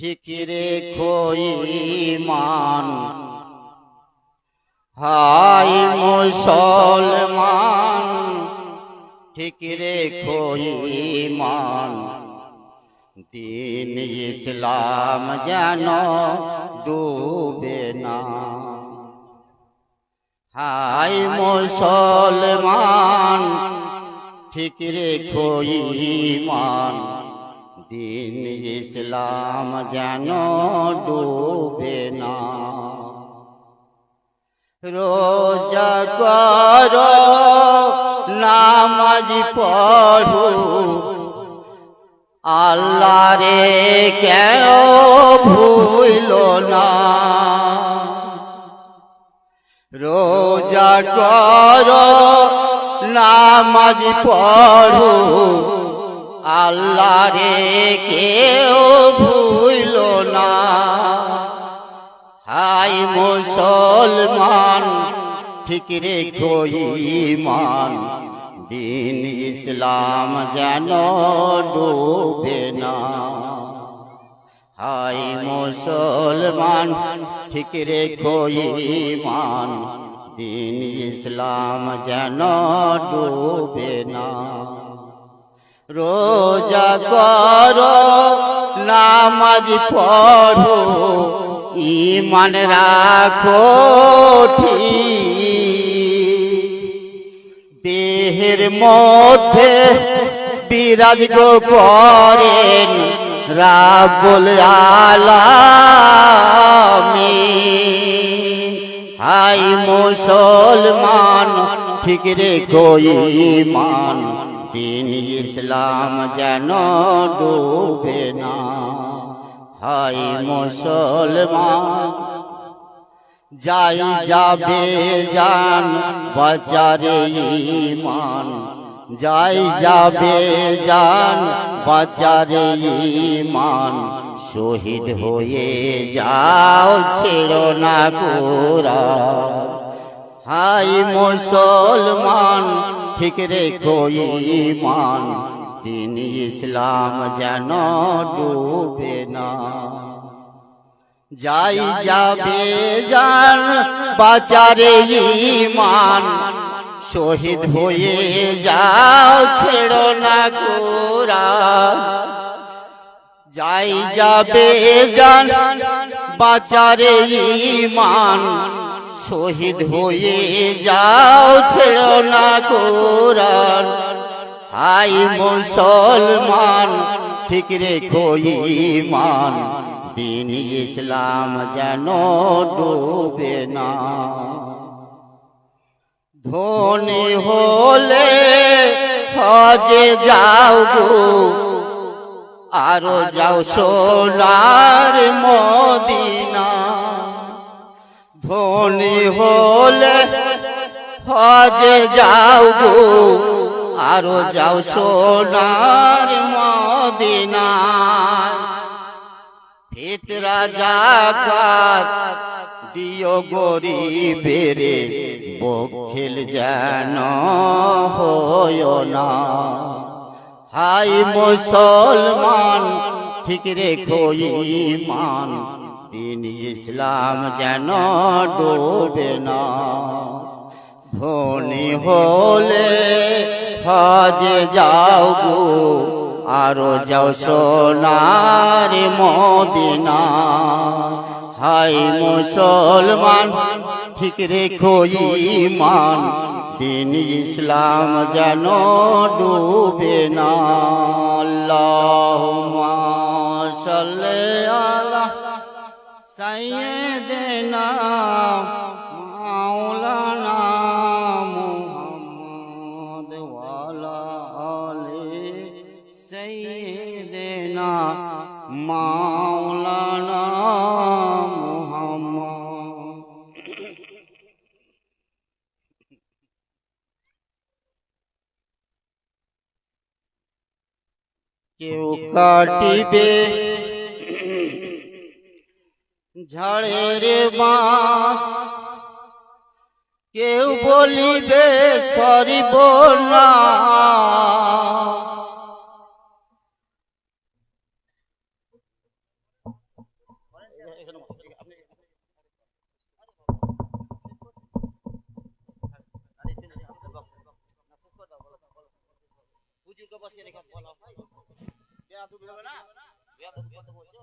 ঠিক রেখো মান। হাই মুসলমান ঠিক রেখো মান। দিন ইসলাম যেন ডুবে না। হাই মুসলমান ঠিক রেখো ইমান দিন ইসলাম যেন ডুবে না। রোজা কর, নামাজ পড়ো। আল্লাহ রে কেন ভুইল না? রোজা কর, নামাজ পড়ো। আল্লাহ রে কেউ ভুইল না। হাই মুসলমান, ঠিক রেখো ইমান দিন ইসলাম যেন ডুবে না। হাই মুসলমান, ঠিক রেখো ইমান দিন ইসলাম যেন ডুবে না। রোজা করো, নামাজ পড়ো ইমান রাখো দেহের মধ্যে বিরাজ গো করেন রাবুল আলামিন। হাই মুসলমান, ঠিক রেখো ইমান দিন ইসলাম যেন ডুবে না। হাই মুসলমান, যাই যাবে জান বাজারে ইমান যাই যাবে জান বাজারে ইমান শহীদ হয়ে যাও, ছেড়ো না গোরা। হাই মুসলমান ঠিক রেখো ইমান? দিন ইসলাম যেন ডুবে না। যাই যাবে যান বাচারে ইমান শহীদ হয়ে যাও, ছেড়ো না গোরা যাই যাবে যান বাচারে ইমান শহীদ হয়ে যাও ছেড়ো না কোরআন। হাই মুসলমান ঠিক রেখো ইমান দিন ইসলাম যেন ডুবে না। ধনী হলে হজে যাও গো। আরও যাও সোনার মদিনা ধনী হলে হজে যাও গো। আরও যাও সোনার মদিনা ফিতরা জাকাত দিও গরিবেরে বখিল যেন হয় না। হাই মুসলমান ঠিক রেখো ইমান। দিন ইসলাম যেন ডুবে না। ধনী হলে হজে যাও গো, আরও যাও সোনার মদিনা। হাই মুসলমান, ঠিক রেখো ইমান দিন ইসলাম যেন ডুবে না। আল্লাহুম্মা সাল্লি सैदना मौलाना मोहम्मद वाला आले सैदना मौलाना मोहम्मद। क्यों काटिबे ঝাড়ের বাঁশ। কেউ বলিবে সরিব না। হুজুরকে বসিয়ে রেখে বলো। বেয়া তুমি হবে না বেয়া তুমি বলছো।